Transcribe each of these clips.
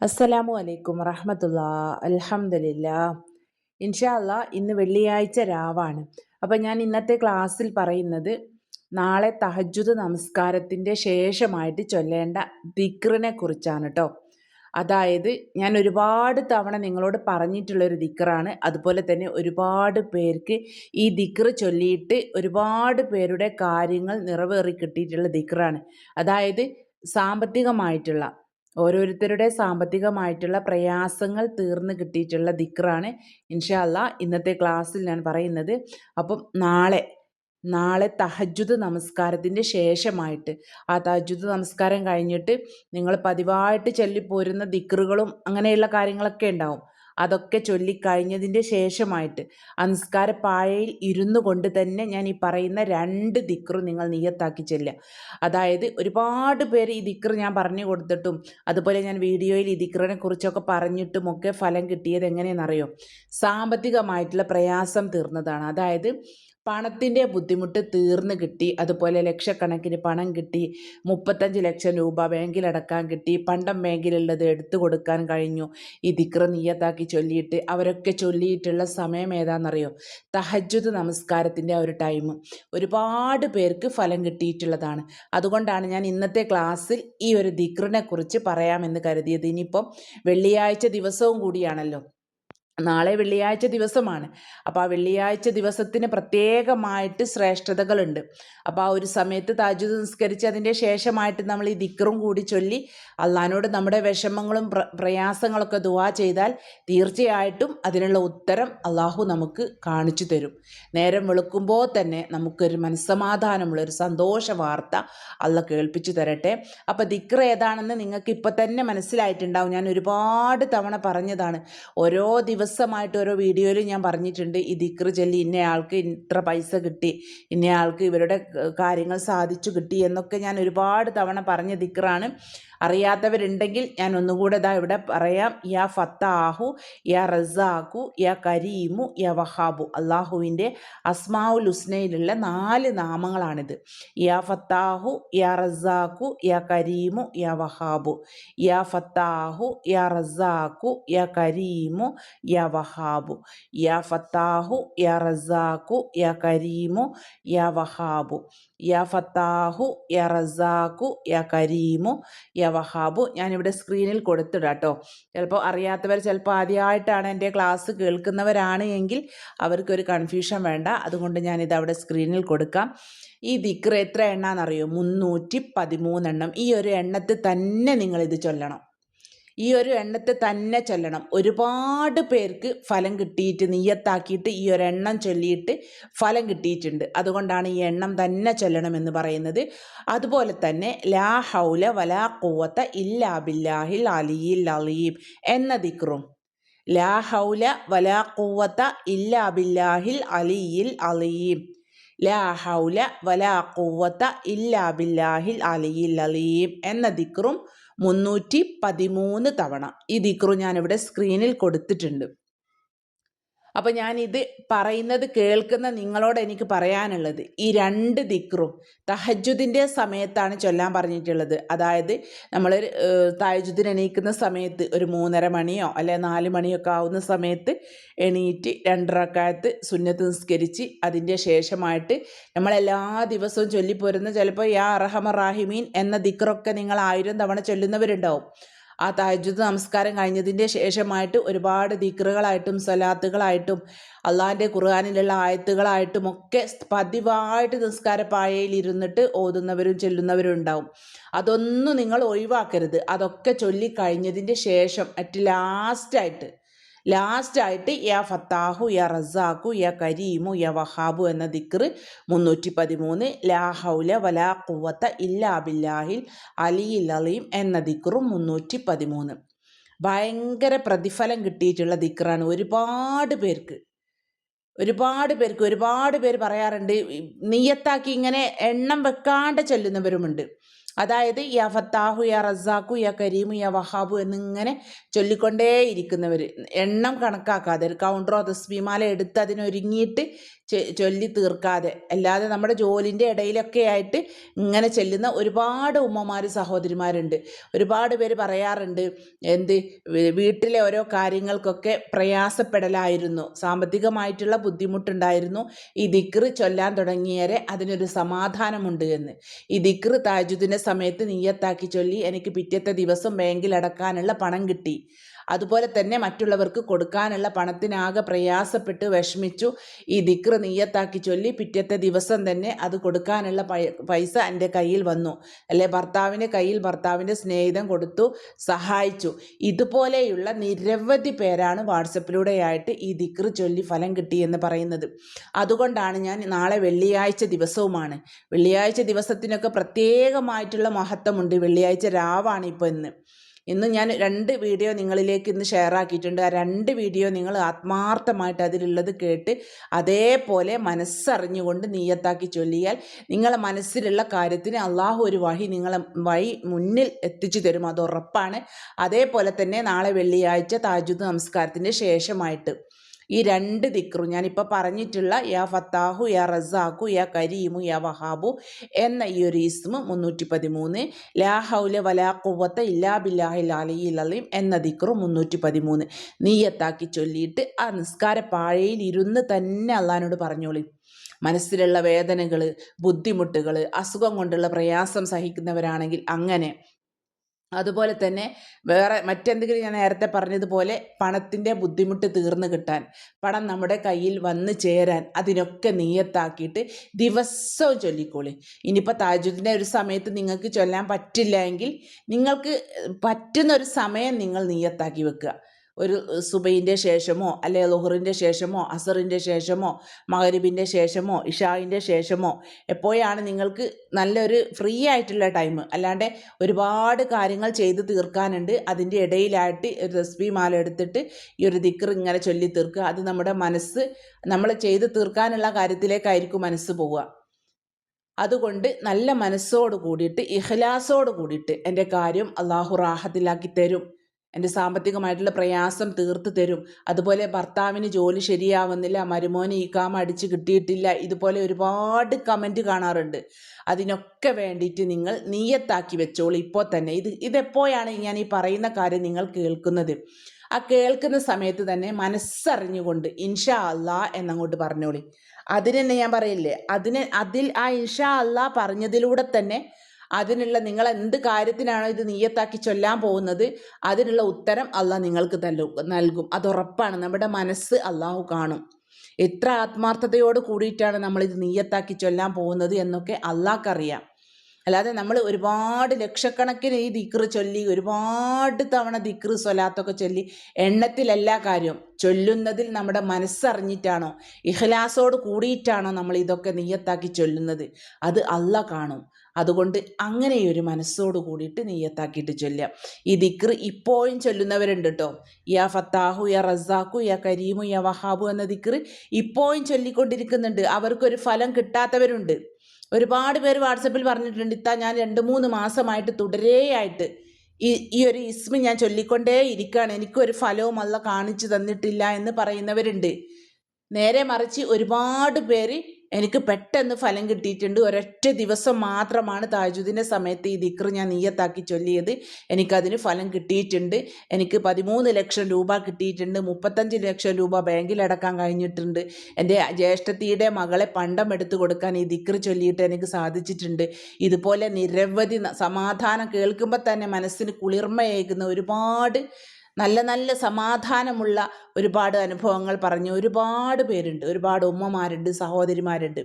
അസ്സലാമു അലൈക്കും റഹമത്തുള്ള അലഹമില്ല ഇൻഷാല്ല ഇന്ന് വെള്ളിയാഴ്ച രാവാണ്. അപ്പം ഞാൻ ഇന്നത്തെ ക്ലാസ്സിൽ പറയുന്നത് നാളെ തഹജുദ് നമസ്കാരത്തിന്റെ ശേഷമായിട്ട് ചൊല്ലേണ്ട ദിക്റിനെ കുറിച്ചാണ് കേട്ടോ അതായത് ഞാൻ ഒരുപാട് തവണ നിങ്ങളോട് പറഞ്ഞിട്ടുള്ളൊരു ദിക്റാണ്. അതുപോലെ തന്നെ ഒരുപാട് പേർക്ക് ഈ ദിക്റ് ചൊല്ലിയിട്ട് ഒരുപാട് പേരുടെ കാര്യങ്ങൾ നിറവേറി കിട്ടിയിട്ടുള്ള ദിക്റാണ്. അതായത് സാമ്പത്തികമായിട്ടുള്ള ഓരോരുത്തരുടെ സാമ്പത്തികമായിട്ടുള്ള പ്രയാസങ്ങൾ തീർന്നു കിട്ടിയിട്ടുള്ള ദിക്റാണ് ഇൻഷാല്ല ഇന്നത്തെ ക്ലാസ്സിൽ ഞാൻ പറയുന്നത്. അപ്പം നാളെ നാളെ തഹജുദ് നമസ്കാരത്തിന്റെ ശേഷമായിട്ട് ആ തഹജുദ് നമസ്കാരം കഴിഞ്ഞിട്ട് നിങ്ങൾ പതിവായിട്ട് ചൊല്ലിപ്പോരുന്ന ദിക്റുകളും അങ്ങനെയുള്ള കാര്യങ്ങളൊക്കെ ഉണ്ടാവും. അതൊക്കെ ചൊല്ലിക്കഴിഞ്ഞതിന്റെ ശേഷമായിട്ട് അനുസ്കാരപ്പായയിൽ പായയിൽ ഇരുന്നു കൊണ്ട് തന്നെ ഞാൻ ഈ പറയുന്ന രണ്ട് ദിക്റും നിങ്ങൾ നിയത്താക്കി ചെല്ലുക. അതായത് ഒരുപാട് പേര് ഈ ദിക്റ് ഞാൻ പറഞ്ഞു കൊടുത്തിട്ടും അതുപോലെ ഞാൻ വീഡിയോയിൽ ഈ ദിക്റിനെ കുറിച്ചൊക്കെ പറഞ്ഞിട്ടും ഒക്കെ ഫലം കിട്ടിയത് എങ്ങനെയെന്നറിയോ സാമ്പത്തികമായിട്ടുള്ള പ്രയാസം തീർന്നതാണ്. അതായത് പണത്തിന്റെ ബുദ്ധിമുട്ട് തീർന്നു കിട്ടി. അതുപോലെ ലക്ഷക്കണക്കിന് പണം കിട്ടി. മുപ്പത്തഞ്ച് ലക്ഷം രൂപ ബാങ്കിലടക്കാൻ കിട്ടി. പണ്ടം ബാങ്കിലുള്ളത് എടുത്തു കൊടുക്കാൻ കഴിഞ്ഞു. ഈ ദിക്ര നീയത്താക്കി ചൊല്ലിയിട്ട് അവരൊക്കെ ചൊല്ലിയിട്ടുള്ള സമയം ഏതാണെന്നറിയോ തഹജുദ് നമസ്കാരത്തിന്റെ ആ ഒരു ടൈം ഒരുപാട് പേർക്ക് ഫലം കിട്ടിയിട്ടുള്ളതാണ്. അതുകൊണ്ടാണ് ഞാൻ ഇന്നത്തെ ക്ലാസ്സിൽ ഈ ഒരു ദിക്റിനെ കുറിച്ച് പറയാമെന്ന് കരുതിയത്. ഇനിയിപ്പം വെള്ളിയാഴ്ച ദിവസവും കൂടിയാണല്ലോ. നാളെ വെള്ളിയാഴ്ച ദിവസമാണ്. അപ്പോൾ ആ വെള്ളിയാഴ്ച ദിവസത്തിന് പ്രത്യേകമായിട്ട് ശ്രേഷ്ഠതകളുണ്ട്. അപ്പോൾ ആ ഒരു സമയത്ത് താജുദ് നിസ്കരിച്ച് അതിന്റെ ശേഷമായിട്ട് നമ്മൾ ഈ ദിക്റും കൂടി ചൊല്ലി അള്ളഹാനോട് നമ്മുടെ വിഷമങ്ങളും പ്രയാസങ്ങളൊക്കെ ദുവാ ചെയ്താൽ തീർച്ചയായിട്ടും അതിനുള്ള ഉത്തരം അള്ളാഹു നമുക്ക് കാണിച്ചു തരും. നേരം വെളുക്കുമ്പോൾ തന്നെ നമുക്കൊരു മനസ്സമാധാനമുള്ള ഒരു സന്തോഷ വാർത്ത അള്ള കേൾപ്പിച്ചു തരട്ടെ. അപ്പോൾ ദിക്ർ ഏതാണെന്ന് നിങ്ങൾക്ക് ഇപ്പോൾ തന്നെ മനസ്സിലായിട്ടുണ്ടാവും. ഞാൻ ഒരുപാട് തവണ പറഞ്ഞതാണ്. ഓരോ ദിവസം ദിവസമായിട്ട് ഓരോ വീഡിയോയിലും ഞാൻ പറഞ്ഞിട്ടുണ്ട് ഈ ദിക്ർ ചൊല്ലി ഇന്നയാൾക്ക് ഇത്ര പൈസ കിട്ടി ഇന്നയാൾക്ക് ഇവരുടെ കാര്യങ്ങൾ സാധിച്ചു കിട്ടി എന്നൊക്കെ ഞാൻ ഒരുപാട് തവണ പറഞ്ഞ ദിക്റാണ്. അറിയാത്തവരുണ്ടെങ്കിൽ ഞാൻ ഒന്നുകൂടെ ഇതാ ഇവിടെ പറയാം. യാ ഫത്താഹു യാ റസാഖു യാ കരീമു യാ വഹാബു. അള്ളാഹുവിന്റെ അസ്മാവുൽ ഹുസ്നയിലുള്ള നാല് നാമങ്ങളാണിത്. യാ ഫത്താഹു യാ റസാഖു യാ കരീമു യാ വഹാബു. യാ ഫത്താഹു യാ റസാഖു യാ കരീമു യാ വഹാബു. യാ ഫത്താഹു യാ റസാഖു യാ കരീമു യാ വഹാബു. യാ ഫത്താഹു യാ റസാഖു യാ കരീമു യാ വഹാബു ഞാനിവിടെ സ്ക്രീനിൽ കൊടുത്തിടാം കേട്ടോ ചിലപ്പോൾ അറിയാത്തവർ ചിലപ്പോൾ ആദ്യമായിട്ടാണ് എന്റെ ക്ലാസ് കേൾക്കുന്നവരാണ് എങ്കിൽ അവർക്കൊരു കൺഫ്യൂഷൻ വേണ്ട. അതുകൊണ്ട് ഞാനിത് അവിടെ സ്ക്രീനിൽ കൊടുക്കാം. ഈ ദിക്ര എത്ര എണ്ണാന്നറിയോ? മുന്നൂറ്റി പതിമൂന്നെണ്ണം. ഈ ഒരു എണ്ണത്തിൽ തന്നെ നിങ്ങളിത് ചൊല്ലണം. ഈ ഒരു എണ്ണത്തെ തന്നെ ചൊല്ലണം. ഒരുപാട് പേർക്ക് ഫലം കിട്ടിയിട്ട് നീയത്താക്കിയിട്ട് ഈ ഒരു എണ്ണം ചൊല്ലിയിട്ട് ഫലം കിട്ടിയിട്ടുണ്ട്. അതുകൊണ്ടാണ് ഈ എണ്ണം തന്നെ ചൊല്ലണം എന്ന് പറയുന്നത്. അതുപോലെ തന്നെ ലാ ഹൗല വലാ കൂവത്ത ഇല്ലാ ബില്ലാഹിൽ അലിയിൽ അലീം എന്ന ദിക്റും. ലാ ഹൗല വലാ കൂവത്ത ഇല്ലാ ബില്ലാഹിൽ അലിയിൽ അലീം. ലാ ഹൗല വലാ കൂവത്ത ഇല്ലാ ബില്ലാഹിൽ അലിയിൽ അലീം എന്ന ദിക്റും മുന്നൂറ്റി പതിമൂന്ന് തവണ ഈ ദിക്റു ഞാനിവിടെ സ്ക്രീനിൽ കൊടുത്തിട്ടുണ്ട്. അപ്പോൾ ഞാനിത് പറയുന്നത് കേൾക്കുന്ന നിങ്ങളോട് എനിക്ക് പറയാനുള്ളത്. ഈ രണ്ട് ദിക്റും തഹജുദിന്റെ സമയത്താണ് ചൊല്ലാൻ പറഞ്ഞിട്ടുള്ളത്. അതായത് നമ്മൾ തഹജുദിന് എണീക്കുന്ന സമയത്ത് ഒരു മൂന്നര മണിയോ അല്ലെ നാല് മണിയോ ഒക്കെ ആവുന്ന സമയത്ത് എണീറ്റ് രണ്ടരക്കാലത്ത് സുന്നത്ത് നിസ്കരിച്ച് അതിന്റെ ശേഷമായിട്ട് നമ്മളെല്ലാ ദിവസവും ചൊല്ലിപ്പോരുന്ന ചിലപ്പോൾ യാ അറഹമ റാഹിമീൻ എന്ന ദിക്റൊക്കെ നിങ്ങൾ ആയിരം തവണ ചൊല്ലുന്നവരുണ്ടാവും. ആ താജ്ജുദ് നമസ്കാരം കഴിഞ്ഞതിന്റെ ശേഷമായിട്ട് ഒരുപാട് ദിക്റുകളായിട്ടും സലാത്തുകളായിട്ടും അള്ളാഹിന്റെ ഖുർആാനിലുള്ള ആയത്തുകളായിട്ടും ഒക്കെ പതിവായിട്ട് നിസ്കാരപ്പായയിൽ ഇരുന്നിട്ട് ഓതുന്നവരും ചെല്ലുന്നവരും ഉണ്ടാവും. അതൊന്നും നിങ്ങൾ ഒഴിവാക്കരുത്. അതൊക്കെ ചൊല്ലിക്കഴിഞ്ഞതിന്റെ ശേഷം അറ്റ് ലാസ്റ്റായിട്ട് ലാസ്റ്റായിട്ട് യാ ഫത്താഹു യാ റസാഖു യാ കരീമു യാ വഹാബു എന്ന ദിക്ർ മുന്നൂറ്റി പതിമൂന്ന് ലാ ഹൗല വലാ കുവത്ത ഇല്ലാ ബില്ലാഹിൽ അലിയിൽ അലീം എന്ന ദിക്റും മുന്നൂറ്റി പതിമൂന്ന് ഭയങ്കര പ്രതിഫലം കിട്ടിയിട്ടുള്ള ദിക്റാണ് ഒരുപാട് പേർക്ക്. ഒരുപാട് പേർക്ക് ഒരുപാട് പേര് പറയാറുണ്ട് നീയത്താക്കി ഇങ്ങനെ എണ്ണം വെക്കാണ്ട് ചെല്ലുന്നവരുമുണ്ട്. അതായത് യ ഫത്താഹു യ റസാഖു യ കരീമു യ വഹാബു എന്നിങ്ങനെ ചൊല്ലിക്കൊണ്ടേയിരിക്കുന്നവർ എണ്ണം കണക്കാക്കാതെ ഒരു കൗണ്ടറോ തസ്ബീമാല എടുത്ത് അതിനൊരുങ്ങിയിട്ട് ചൊല്ലി തീർക്കാതെ. അല്ലാതെ നമ്മുടെ ജോലിന്റെ ഇടയിലൊക്കെ ആയിട്ട് ഇങ്ങനെ ചെല്ലുന്ന ഒരുപാട് ഉമ്മമാർ സഹോദരിമാരുണ്ട്. ഒരുപാട് പേര് പറയാറുണ്ട് എന്ത് വീട്ടിലെ ഓരോ കാര്യങ്ങൾക്കൊക്കെ പ്രയാസപ്പെടലായിരുന്നു. സാമ്പത്തികമായിട്ടുള്ള ബുദ്ധിമുട്ടുണ്ടായിരുന്നു. ഈ ദിക്റ് ചൊല്ലാൻ തുടങ്ങിയവരെ അതിനൊരു സമാധാനമുണ്ട് എന്ന്. ഈ ദിക്റ് താജുദിന്റെ സമയത്ത് നീയത്താക്കി ചൊല്ലി എനിക്ക് പിറ്റത്തെ ദിവസം ബാങ്കിൽ അടക്കാനുള്ള പണം കിട്ടി. അതുപോലെ തന്നെ മറ്റുള്ളവർക്ക് കൊടുക്കാനുള്ള പണത്തിനാകെ പ്രയാസപ്പെട്ട് വിഷമിച്ചു. ഈ ദിക്ര നീയത്താക്കി ചൊല്ലി പിറ്റത്തെ ദിവസം തന്നെ അത് കൊടുക്കാനുള്ള പൈസ എന്റെ കയ്യിൽ വന്നു. അല്ലെ? ഭർത്താവിന്റെ കയ്യിൽ ഭർത്താവിന്റെ സ്നേഹിതം കൊടുത്തു സഹായിച്ചു. ഇതുപോലെയുള്ള നിരവധി പേരാണ് വാട്സപ്പിലൂടെയായിട്ട് ഈ ദിക്ര ചൊല്ലി ഫലം കിട്ടിയെന്ന് പറയുന്നത്. അതുകൊണ്ടാണ് ഞാൻ നാളെ വെള്ളിയാഴ്ച ദിവസവുമാണ്. വെള്ളിയാഴ്ച ദിവസത്തിനൊക്കെ പ്രത്യേകമായിട്ടുള്ള മഹത്വമുണ്ട്. വെള്ളിയാഴ്ച രാവാണ് ഇപ്പോൾ ഇന്ന്. ഇന്ന് ഞാൻ രണ്ട് വീഡിയോ നിങ്ങളിലേക്ക് ഇന്ന് ഷെയർ ആക്കിയിട്ടുണ്ട്. ആ രണ്ട് വീഡിയോ നിങ്ങൾ ആത്മാർത്ഥമായിട്ട് അതിലുള്ളത് കേട്ട് അതേപോലെ മനസ്സറിഞ്ഞുകൊണ്ട് നീയത്താക്കി ചൊല്ലിയാൽ നിങ്ങളെ മനസ്സിലുള്ള കാര്യത്തിന് അള്ളാഹു ഒരു വഴി നിങ്ങളെ വഴി മുന്നിൽ എത്തിച്ചു തരും. അത് ഉറപ്പാണ്. അതേപോലെ തന്നെ നാളെ വെള്ളിയാഴ്ച താജുദ് നമസ്കാരത്തിന്റെ ശേഷമായിട്ട്. ഈ രണ്ട് ദിക്റും ഞാനിപ്പോൾ പറഞ്ഞിട്ടുള്ള യാ ഫത്താഹു യാ റസാഖു യാ കരീമു യാ വഹാബു എന്ന ഈ ഒരു ഇസ്മ മുന്നൂറ്റി പതിമൂന്ന് ലാ ഹൗല വലാ കുവത്ത ഇല്ലാ ബില്ലാഹി അലിയിൽ ലലീം എന്ന ദിക്റു മുന്നൂറ്റി പതിമൂന്ന് നീയത്താക്കി ചൊല്ലിയിട്ട് ആ നിസ്കാര പാഴയിൽ ഇരുന്ന് തന്നെ അള്ളഹാനോട് പറഞ്ഞോളി. മനസ്സിലുള്ള വേദനകൾ ബുദ്ധിമുട്ടുകൾ അസുഖം കൊണ്ടുള്ള പ്രയാസം സഹിക്കുന്നവരാണെങ്കിൽ അങ്ങനെ അതുപോലെ തന്നെ വേറെ മറ്റെന്തെങ്കിലും ഞാൻ നേരത്തെ പറഞ്ഞതുപോലെ പണത്തിന്റെ ബുദ്ധിമുട്ട് തീർന്നു കിട്ടാൻ പണം നമ്മുടെ കയ്യിൽ വന്നു ചേരാൻ അതിനൊക്കെ നീയത്താക്കിയിട്ട് ദിവസവും ചൊല്ലിക്കോളി. ഇനിയിപ്പോൾ താജുദിന്റെ ഒരു സമയത്ത് നിങ്ങൾക്ക് ചൊല്ലാൻ പറ്റില്ല എങ്കിൽ നിങ്ങൾക്ക് പറ്റുന്ന ഒരു സമയം നിങ്ങൾ നീയത്താക്കി വെക്കുക. ഒരു സുബൈന്റെ ശേഷമോ അല്ലെ ലുഹറിന്റെ ശേഷമോ അസറിന്റെ ശേഷമോ മകരിബിന്റെ ശേഷമോ ഇഷായിന്റെ ശേഷമോ എപ്പോഴാണ് നിങ്ങൾക്ക് നല്ലൊരു ഫ്രീ ആയിട്ടുള്ള ടൈം? അല്ലാണ്ട് ഒരുപാട് കാര്യങ്ങൾ ചെയ്ത് തീർക്കാനുണ്ട്. അതിന്റെ ഇടയിലായിട്ട് ഒരു റെസിപ്പി മാല എടുത്തിട്ട് ഈ ഒരു ദിക്കർ ഇങ്ങനെ ചൊല്ലി തീർക്കുക. അത് നമ്മുടെ മനസ്സ് നമ്മൾ ചെയ്ത് തീർക്കാനുള്ള കാര്യത്തിലേക്കായിരിക്കും മനസ്സ് പോവുക. അതുകൊണ്ട് നല്ല മനസ്സോട് കൂടിയിട്ട് ഇഹ്ലാസോട് കൂടിയിട്ട് എന്റെ കാര്യം അള്ളാഹു റാഹത്തിലാക്കി തരും. എന്റെ സാമ്പത്തികമായിട്ടുള്ള പ്രയാസം തീർത്ത് തരും. അതുപോലെ ഭർത്താവിന് ജോലി ശരിയാവുന്നില്ല മരുമോന് ഈ കാമ അടിച്ച് കിട്ടിയിട്ടില്ല ഇതുപോലെ ഒരുപാട് കമന്റ് കാണാറുണ്ട്. അതിനൊക്കെ വേണ്ടിയിട്ട് നിങ്ങൾ നീയത്താക്കി വെച്ചോളൂ. ഇപ്പോൾ തന്നെ ഇത് ഇതെപ്പോഴാണ് ഞാൻ ഈ പറയുന്ന കാര്യം നിങ്ങൾ കേൾക്കുന്നത്? ആ കേൾക്കുന്ന സമയത്ത് തന്നെ മനസ്സറിഞ്ഞുകൊണ്ട് ഇൻഷാ അല്ലാ എന്നങ്ങോട്ട് പറഞ്ഞോളി. അതിന് തന്നെ ഞാൻ പറയില്ലേ അതിന് അതിൽ ആ ഇൻഷാ അല്ലാ പറഞ്ഞതിലൂടെ തന്നെ അതിനുള്ള നിങ്ങൾ എന്ത് കാര്യത്തിനാണോ ഇത് നീയത്താക്കി ചൊല്ലാൻ പോകുന്നത് അതിനുള്ള ഉത്തരം അള്ളാഹ് നിങ്ങൾക്ക് നൽകും. അത് ഉറപ്പാണ്. നമ്മുടെ മനസ്സ് അള്ളാഹു കാണും. എത്ര ആത്മാർത്ഥതയോട് കൂടിയിട്ടാണ് നമ്മൾ ഇത് നീയത്താക്കി ചൊല്ലാൻ പോകുന്നത് എന്നൊക്കെ അള്ളാഹ്ക്കറിയാം. അല്ലാതെ നമ്മൾ ഒരുപാട് ലക്ഷക്കണക്കിന് ഈ ദിക്റ് ചൊല്ലി ഒരുപാട് തവണ ദിക്റ് സ്വലാത്തൊക്കെ ചൊല്ലി എണ്ണത്തിലല്ല കാര്യം. ചൊല്ലുന്നതിൽ നമ്മുടെ മനസ്സറിഞ്ഞിട്ടാണോ ഇഹ്ലാസോട് കൂടിയിട്ടാണോ നമ്മൾ ഇതൊക്കെ നീയത്താക്കി ചൊല്ലുന്നത്? അത് അല്ല കാണും. അതുകൊണ്ട് അങ്ങനെയൊരു മനസ്സോട് കൂടിയിട്ട് നീയത്താക്കിയിട്ട് ചൊല്ലാം ഈ ദിക്ർ ഇപ്പോഴും ചൊല്ലുന്നവരുണ്ട് കേട്ടോ യാ ഫത്താഹു യാ റസാഖു യാ കരീമു യാ വഹാബു എന്ന ദിക്ർ ഇപ്പോഴും ചൊല്ലിക്കൊണ്ടിരിക്കുന്നുണ്ട്. അവർക്കൊരു ഫലം കിട്ടാത്തവരുണ്ട്. ഒരുപാട് പേര് വാട്സപ്പിൽ പറഞ്ഞിട്ടുണ്ട് ഇത്താ ഞാൻ രണ്ട് മൂന്ന് മാസമായിട്ട് തുടരെയായിട്ട് ഈ ഈ ഒരു ഇസ്മ ഞാൻ ചൊല്ലിക്കൊണ്ടേ ഇരിക്കുകയാണ് എനിക്കൊരു ഫലവും അല്ല കാണിച്ചു തന്നിട്ടില്ല എന്ന് പറയുന്നവരുണ്ട്. നേരെ മറിച്ച് ഒരുപാട് പേര് എനിക്ക് പെട്ടെന്ന് ഫലം കിട്ടിയിട്ടുണ്ട്. ഒരൊറ്റ ദിവസം മാത്രമാണ് താജുദിന്റെ സമയത്ത് ഈ ദിക്ർ ഞാൻ നീയത്താക്കി ചൊല്ലിയത്. എനിക്കതിന് ഫലം കിട്ടിയിട്ടുണ്ട്. എനിക്ക് പതിമൂന്ന് ലക്ഷം രൂപ കിട്ടിയിട്ടുണ്ട്. മുപ്പത്തഞ്ച് ലക്ഷം രൂപ ബാങ്കിൽ അടക്കാൻ കഴിഞ്ഞിട്ടുണ്ട്. എന്റെ ജ്യേഷ്ഠത്തിയുടെ മകളെ പണ്ടം എടുത്തു കൊടുക്കാൻ ഈ ദിക്ർ ചൊല്ലിയിട്ട് എനിക്ക് സാധിച്ചിട്ടുണ്ട്. ഇതുപോലെ നിരവധി സമാധാനം കേൾക്കുമ്പോൾ തന്നെ മനസ്സിന് കുളിർമയേകുന്ന ഒരുപാട് നല്ല നല്ല സമാധാനമുള്ള ഒരുപാട് അനുഭവങ്ങൾ പറഞ്ഞ് ഒരുപാട് പേരുണ്ട്. ഒരുപാട് ഉമ്മമാരുണ്ട് സഹോദരിമാരുണ്ട്.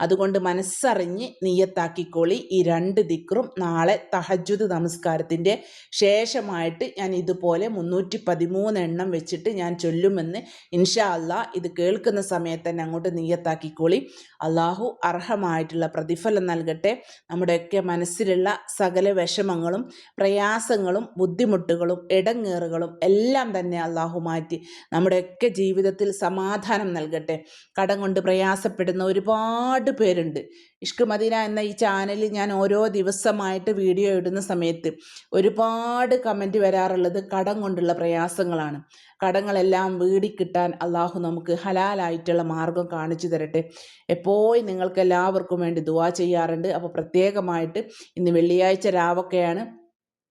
അതുകൊണ്ട് മനസ്സറിഞ്ഞ് നീയത്താക്കിക്കോളി ഈ രണ്ട് ദിക്റും നാളെ തഹജുദ് നമസ്കാരത്തിന്റെ ശേഷമായിട്ട് ഞാൻ ഇതുപോലെ മുന്നൂറ്റി പതിമൂന്ന് എണ്ണം വെച്ചിട്ട് ഞാൻ ചൊല്ലുമെന്ന് ഇൻഷാ അല്ലാ ഇത് കേൾക്കുന്ന സമയത്ത് തന്നെ അങ്ങോട്ട് നീയത്താക്കിക്കോളി അള്ളാഹു അർഹമായിട്ടുള്ള പ്രതിഫലം നൽകട്ടെ. നമ്മുടെയൊക്കെ മനസ്സിലുള്ള സകല വിഷമങ്ങളും പ്രയാസങ്ങളും ബുദ്ധിമുട്ടുകളും ഇടങ്ങേറുകളും എല്ലാം തന്നെ അള്ളാഹു മാറ്റി. നമ്മുടെയൊക്കെ ജീവിതത്തിൽ സമാധാനം നൽകട്ടെ. കടം കൊണ്ട് പ്രയാസപ്പെടുന്ന ഒരുപാട് പേരുണ്ട്. ഇഷ്ക് മദീന എന്ന ഈ ചാനലിൽ ഞാൻ ഓരോ ദിവസമായിട്ട് വീഡിയോ ഇടുന്ന സമയത്ത് ഒരുപാട് കമന്റ് വരാറുള്ളത് കടം കൊണ്ടുള്ള പ്രയാസങ്ങളാണ്. കടങ്ങളെല്ലാം വീടിക്കിട്ടാൻ അള്ളാഹു നമുക്ക് ഹലാലായിട്ടുള്ള മാർഗം കാണിച്ചു തരട്ടെ. എപ്പോഴും നിങ്ങൾക്ക് എല്ലാവർക്കും വേണ്ടി ദുവാ ചെയ്യാറുണ്ട്. അപ്പോൾ പ്രത്യേകമായിട്ട് ഇന്ന് വെള്ളിയാഴ്ച രാവൊക്കെയാണ്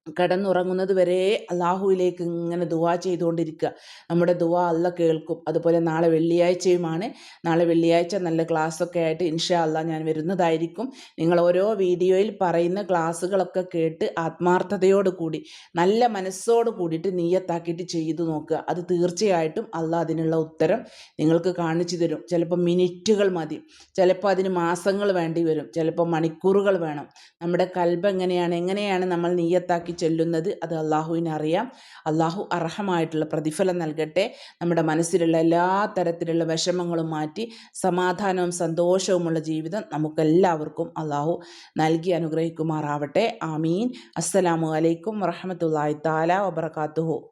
കിടന്നുറങ്ങുന്നത് വരെ അള്ളാഹുവിലേക്ക് ഇങ്ങനെ ദുവാ ചെയ്തുകൊണ്ടിരിക്കുക. നമ്മുടെ ദുവാ അല്ല കേൾക്കും. അതുപോലെ നാളെ വെള്ളിയാഴ്ചയുമാണ്. നാളെ വെള്ളിയാഴ്ച നല്ല ക്ലാസ്സൊക്കെ ആയിട്ട് ഇൻഷാ അല്ല ഞാൻ വരുന്നതായിരിക്കും. നിങ്ങൾ ഓരോ വീഡിയോയിൽ പറയുന്ന ക്ലാസ്സുകളൊക്കെ കേട്ട് ആത്മാർത്ഥതയോട് കൂടി നല്ല മനസ്സോട് കൂടിയിട്ട് നീയത്താക്കിയിട്ട് ചെയ്തു നോക്കുക. അത് തീർച്ചയായിട്ടും അല്ല അതിനുള്ള ഉത്തരം നിങ്ങൾക്ക് കാണിച്ചു തരും. ചിലപ്പോൾ മിനിറ്റുകൾ മതി. ചിലപ്പോൾ അതിന് മാസങ്ങൾ വേണ്ടി വരും. ചിലപ്പോൾ മണിക്കൂറുകൾ വേണം. നമ്മുടെ കൽബ് എങ്ങനെയാണ്? എങ്ങനെയാണ് നമ്മൾ നീയത്താക്കി ചെല്ലുന്നത് അത് അള്ളാഹുവിനെ അറിയാം അള്ളാഹു അർഹമായിട്ടുള്ള പ്രതിഫലം നൽകട്ടെ. നമ്മുടെ മനസ്സിലുള്ള എല്ലാ തരത്തിലുള്ള വിഷമങ്ങളും മാറ്റി സമാധാനവും സന്തോഷവുമുള്ള ജീവിതം നമുക്കെല്ലാവർക്കും അള്ളാഹു നൽകി അനുഗ്രഹിക്കുമാറാവട്ടെ. ആമീൻ. അസ്സലാമു അലൈക്കും വറഹമത്തല്ലാഹി താല വബർക്കാത്തുഹു